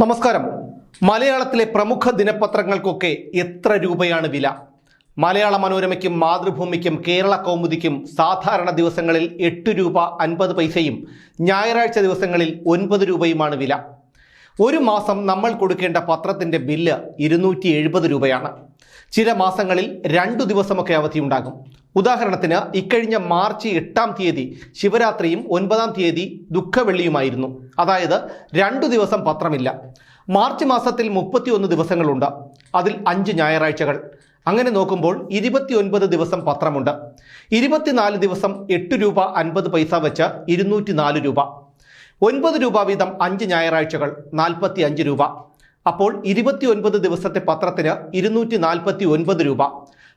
നമസ്കാരം. മലയാളത്തിലെ പ്രമുഖ ദിനപത്രങ്ങൾക്കൊക്കെ എത്ര രൂപയാണ് വില? മലയാള മനോരമയ്ക്കും മാതൃഭൂമിക്കും കേരള കൗമുദിക്കും സാധാരണ ദിവസങ്ങളിൽ എട്ട് രൂപ അൻപത് പൈസയും ഞായറാഴ്ച ദിവസങ്ങളിൽ ഒൻപത് രൂപയുമാണ് വില. ഒരു മാസം നമ്മൾ കൊടുക്കേണ്ട പത്രത്തിന്റെ ബില്ല് ഇരുന്നൂറ്റി എഴുപത് രൂപയാണ്. ചില മാസങ്ങളിൽ രണ്ടു ദിവസമൊക്കെ അവധിയുണ്ടാകും ഉദാഹരണത്തിന് ഇക്കഴിഞ്ഞ മാർച്ച് എട്ടാം തീയതി ശിവരാത്രിയും ഒൻപതാം തീയതി ദുഃഖവെള്ളിയുമായിരുന്നു. അതായത് രണ്ടു ദിവസം പത്രമില്ല. മാർച്ച് മാസത്തിൽ മുപ്പത്തിയൊന്ന് ദിവസങ്ങളുണ്ട്. അതിൽ അഞ്ച് ഞായറാഴ്ചകൾ. അങ്ങനെ നോക്കുമ്പോൾ ഇരുപത്തിയൊൻപത് ദിവസം പത്രമുണ്ട്. ഇരുപത്തിനാല് ദിവസം എട്ട് രൂപ അൻപത് പൈസ വെച്ച് ഇരുന്നൂറ്റി രൂപ. ഒൻപത് രൂപ വീതം അഞ്ച് ഞായറാഴ്ചകൾ നാൽപ്പത്തി അഞ്ച് രൂപ. അപ്പോൾ ഇരുപത്തിയൊൻപത് ദിവസത്തെ പത്രത്തിന് ഇരുന്നൂറ്റി നാൽപ്പത്തി ഒൻപത് രൂപ.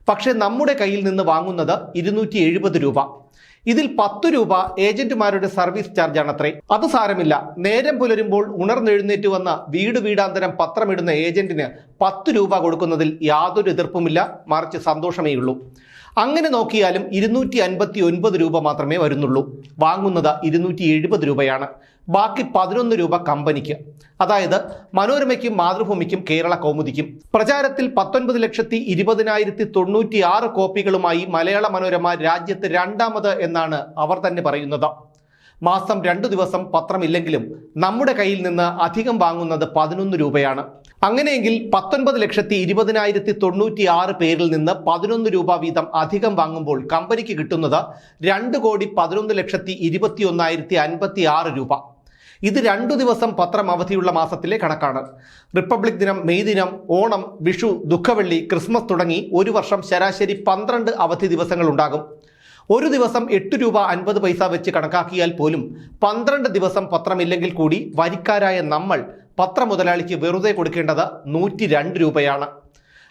പക്ഷേ നമ്മുടെ കയ്യിൽ നിന്ന് വാങ്ങുന്നത് ഇരുന്നൂറ്റി എഴുപത് രൂപ. ഇതിൽ പത്ത് രൂപ ഏജന്റുമാരുടെ സർവീസ് ചാർജാണത്രേ. അത് സാരമില്ല. നേരം പുലരുമ്പോൾ ഉണർന്നെഴുന്നേറ്റ് വന്ന വീട് വീടാന്തരം പത്രമിടുന്ന ഏജന്റിന് പത്ത് രൂപ കൊടുക്കുന്നതിൽ യാതൊരു എതിർപ്പുമില്ല. മറിച്ച് സന്തോഷമേ ഉള്ളൂ അങ്ങനെ നോക്കിയാലും ഇരുന്നൂറ്റി അൻപത്തി ഒൻപത് രൂപ മാത്രമേ വരുന്നുള്ളൂ. വാങ്ങുന്നത് ഇരുന്നൂറ്റി എഴുപത് രൂപയാണ്. ബാക്കി പതിനൊന്ന് രൂപ കമ്പനിക്ക്. അതായത് മനോരമയ്ക്കും മാതൃഭൂമിക്കും കേരള കൗമുദിക്കും. പ്രചാരത്തിൽ പത്തൊൻപത് ലക്ഷത്തി ഇരുപതിനായിരത്തി തൊണ്ണൂറ്റി ആറ് കോപ്പികളുമായി മലയാള മനോരമ രാജ്യത്ത് രണ്ടാമത് എന്നാണ് അവർ തന്നെ പറയുന്നത്. മാസം രണ്ടു ദിവസം പത്രമില്ലെങ്കിലും നമ്മുടെ കയ്യിൽ നിന്ന് അധികം വാങ്ങുന്നത് പതിനൊന്ന് രൂപയാണ്. അങ്ങനെയെങ്കിൽ പത്തൊൻപത് ലക്ഷത്തി ഇരുപതിനായിരത്തി തൊണ്ണൂറ്റി ആറ് പേരിൽ നിന്ന് പതിനൊന്ന് രൂപ വീതം അധികം വാങ്ങുമ്പോൾ കമ്പനിക്ക് കിട്ടുന്നത് രണ്ട് കോടി പതിനൊന്ന് ലക്ഷത്തി ഇരുപത്തി ഒന്നായിരത്തി അൻപത്തി ആറ് രൂപ. ഇത് രണ്ടു ദിവസം പത്രം അവധിയുള്ള മാസത്തിലെ കണക്കാണ്. റിപ്പബ്ലിക് ദിനം മെയ് ദിനം ഓണം വിഷു ദുഃഖവെള്ളി ക്രിസ്മസ് തുടങ്ങി ഒരു വർഷം ശരാശരി പന്ത്രണ്ട് അവധി ദിവസങ്ങൾ ഉണ്ടാകും. ഒരു ദിവസം എട്ട് രൂപ അൻപത് പൈസ വെച്ച് കണക്കാക്കിയാൽ പോലും പന്ത്രണ്ട് ദിവസം പത്രമില്ലെങ്കിൽ കൂടി വരിക്കാരായ നമ്മൾ പത്രമുതലാളിക്ക് വെറുതെ കൊടുക്കേണ്ടത് നൂറ്റി രണ്ട് രൂപയാണ്.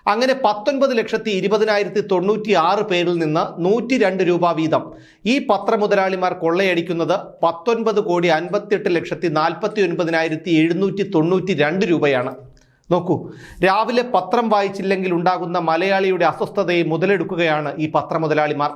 അങ്ങനെ പത്തൊൻപത് ലക്ഷത്തി ഇരുപതിനായിരത്തി തൊണ്ണൂറ്റി ആറ് പേരിൽ നിന്ന് നൂറ്റി രണ്ട് രൂപ വീതം. ഈ പത്രമുതലാളിമാർ കൊള്ളയടിക്കുന്നത് പത്തൊൻപത് കോടി അൻപത്തിയെട്ട് ലക്ഷത്തി നാൽപ്പത്തി ഒൻപതിനായിരത്തി എഴുന്നൂറ്റി തൊണ്ണൂറ്റി രണ്ട് രൂപയാണ്. നോക്കൂ രാവിലെ പത്രം വായിച്ചില്ലെങ്കിൽ ഉണ്ടാകുന്ന മലയാളിയുടെ അസ്വസ്ഥതയെ മുതലെടുക്കുകയാണ് ഈ പത്രമുതലാളിമാർ.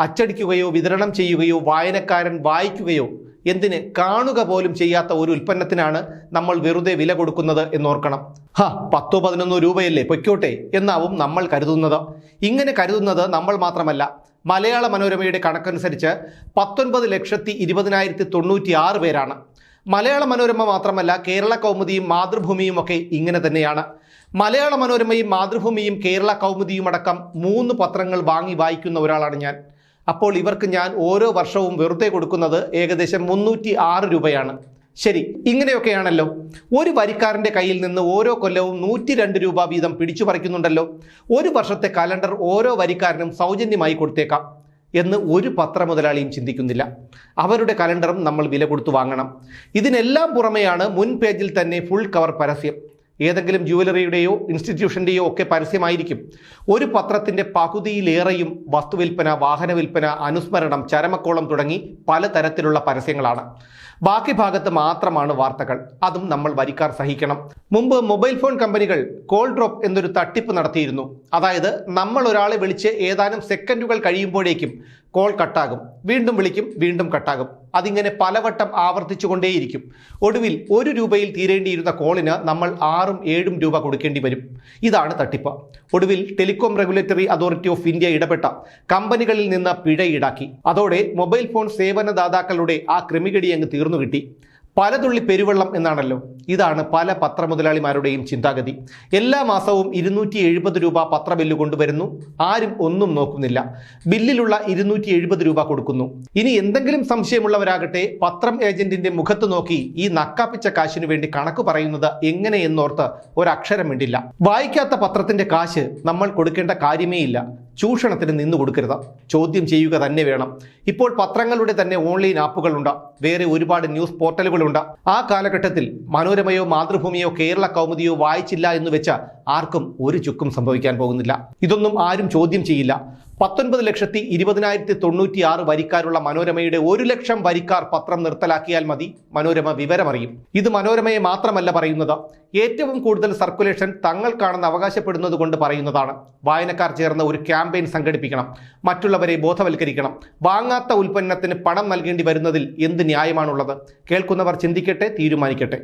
അച്ചടിക്കുകയോ വിതരണം ചെയ്യുകയോ വായനക്കാരൻ വായിക്കുകയോ എന്തിന് കാണുക പോലും ചെയ്യാത്ത ഒരു ഉൽപ്പന്നത്തിനാണ് നമ്മൾ വെറുതെ വില കൊടുക്കുന്നത് എന്നോർക്കണം. ഹ പത്തോ പതിനൊന്നോ രൂപയല്ലേ പൊയ്ക്കോട്ടെ എന്നാവും നമ്മൾ കരുതുന്നത്. ഇങ്ങനെ കരുതുന്നത് നമ്മൾ മാത്രമല്ല മലയാള മനോരമയുടെ കണക്കനുസരിച്ച് പത്തൊൻപത് ലക്ഷത്തി ഇരുപതിനായിരത്തി തൊണ്ണൂറ്റി ആറ് പേരാണ്. മലയാള മനോരമ മാത്രമല്ല കേരള കൗമുദിയും മാതൃഭൂമിയും ഒക്കെ ഇങ്ങനെ തന്നെയാണ്. മലയാള മനോരമയും മാതൃഭൂമിയും കേരള കൗമുദിയും അടക്കം മൂന്ന് പത്രങ്ങൾ വാങ്ങി വായിക്കുന്ന ഒരാളാണ് ഞാൻ. അപ്പോൾ ഇവർക്ക് ഞാൻ ഓരോ വർഷവും വെറുതെ കൊടുക്കുന്നത് ഏകദേശം മുന്നൂറ്റി ആറ് രൂപയാണ്. ശരി ഇങ്ങനെയൊക്കെയാണല്ലോ. ഒരു വരിക്കാരന്റെ കയ്യിൽ നിന്ന് ഓരോ കൊല്ലവും നൂറ്റി രണ്ട് രൂപ വീതം പിടിച്ചു പറിക്കുന്നുണ്ടല്ലോ. ഒരു വർഷത്തെ കലണ്ടർ ഓരോ വരിക്കാരനും സൗജന്യമായി കൊടുത്തേക്കാം എന്ന് ഒരു പത്ര മുതലാളിയും ചിന്തിക്കുന്നില്ല. അവരുടെ കലണ്ടറും നമ്മൾ വില കൊടുത്തു വാങ്ങണം. ഇതിനെല്ലാം പുറമെയാണ് മുൻ പേജിൽ തന്നെ ഫുൾ കവർ പരസ്യം. ഏതെങ്കിലും ജുവലറിയുടെയോ ഇൻസ്റ്റിറ്റ്യൂഷന്റെയോ ഒക്കെ പരസ്യമായിരിക്കും. ഒരു പത്രത്തിന്റെ പകുതിയിലേറെയും വസ്തുവിൽപ്പന വാഹന വിൽപ്പന അനുസ്മരണം ചരമക്കോളം തുടങ്ങി പലതരത്തിലുള്ള പരസ്യങ്ങളാണ്. ബാക്കി ഭാഗത്ത് മാത്രമാണ് വാർത്തകൾ. അതും നമ്മൾ വരിക്കാർ സഹിക്കണം. മുമ്പ് മൊബൈൽ ഫോൺ കമ്പനികൾ കോൾ ഡ്രോപ്പ് എന്നൊരു തട്ടിപ്പ് നടത്തിയിരുന്നു. അതായത് നമ്മൾ ഒരാളെ വിളിച്ച് ഏതാനും സെക്കൻഡുകൾ കഴിയുമ്പോഴേക്കും കോൾ കട്ടാകും വീണ്ടും വിളിക്കും വീണ്ടും കട്ടാകും അതിങ്ങനെ പലവട്ടം ആവർത്തിച്ചുകൊണ്ടേയിരിക്കും. ഒടുവിൽ ഒരു രൂപയിൽ തീരേണ്ടിയിരുന്ന കോളിന് നമ്മൾ ആറും ഏഴും രൂപ കൊടുക്കേണ്ടി വരും. ഇതാണ് തട്ടിപ്പ്. ഒടുവിൽ telecom regulatory authority of India ഇടപെട്ട. കമ്പനികളിൽ നിന്ന് പിഴ ഈടാക്കി. അതോടെ മൊബൈൽ ഫോൺ സേവനദാതാക്കളുടെ ആ ക്രമികടി അങ്ങ് തീർന്നു കിട്ടി. പലതുള്ളി പെരുവെള്ളം എന്നാണല്ലോ. ഇതാണ് പല പത്രമുതലാളിമാരുടെയും ചിന്താഗതി. എല്ലാ മാസവും ഇരുന്നൂറ്റി എഴുപത് രൂപ പത്ര ബില്ല് കൊണ്ടുവരുന്നു. ആരും ഒന്നും നോക്കുന്നില്ല. ബില്ലിലുള്ള ഇരുന്നൂറ്റി എഴുപത് രൂപ കൊടുക്കുന്നു. ഇനി എന്തെങ്കിലും സംശയമുള്ളവരാകട്ടെ പത്രം ഏജന്റിന്റെ മുഖത്ത് നോക്കി ഈ നക്കാപ്പിച്ച കാശിനു വേണ്ടി കണക്ക് പറയുന്നത് എങ്ങനെയെന്നോർത്ത് ഒരക്ഷരം വേണ്ടില്ല വായിക്കാത്ത പത്രത്തിന്റെ കാശ് നമ്മൾ കൊടുക്കേണ്ട കാര്യമേ ഇല്ല ചൂഷണത്തിന് നിന്നു കൊടുക്കരുത്. ചോദ്യം ചെയ്യുക തന്നെ വേണം. ഇപ്പോൾ പത്രങ്ങളുടെ തന്നെ ഓൺലൈൻ ആപ്പുകളുണ്ട്. വേറെ ഒരുപാട് ന്യൂസ് പോർട്ടലുകളുണ്ട്. ആ കാലഘട്ടത്തിൽ മനോരമയോ മാതൃഭൂമിയോ കേരള കൗമുദിയോ വായിച്ചില്ല എന്ന് വെച്ച ആർക്കും ഒരു ചുക്കും സംഭവിക്കാൻ പോകുന്നില്ല. ഇതൊന്നും ആരും ചോദ്യം ചെയ്യില്ല. പത്തൊൻപത് ലക്ഷത്തി ഇരുപതിനായിരത്തി തൊണ്ണൂറ്റി ആറ് വരിക്കാരുള്ള മനോരമയുടെ ഒരു ലക്ഷം വരിക്കാർ പത്രം നിർത്തലാക്കിയാൽ മതി. മനോരമ വിവരമറിയും. ഇത് മനോരമയെ മാത്രമല്ല പറയുന്നത്. ഏറ്റവും കൂടുതൽ സർക്കുലേഷൻ തങ്ങൾക്കാണെന്ന് അവകാശപ്പെടുന്നത് കൊണ്ട് പറയുന്നതാണ്. വായനക്കാർ ചേർന്ന് ഒരു ക്യാമ്പയിൻ സംഘടിപ്പിക്കണം. മറ്റുള്ളവരെ ബോധവൽക്കരിക്കണം. വാങ്ങാത്ത ഉൽപ്പന്നത്തിന് പണം നൽകേണ്ടി വരുന്നതിൽ എന്ത് ന്യായമാണുള്ളത്? കേൾക്കുന്നവർ ചിന്തിക്കട്ടെ തീരുമാനിക്കട്ടെ.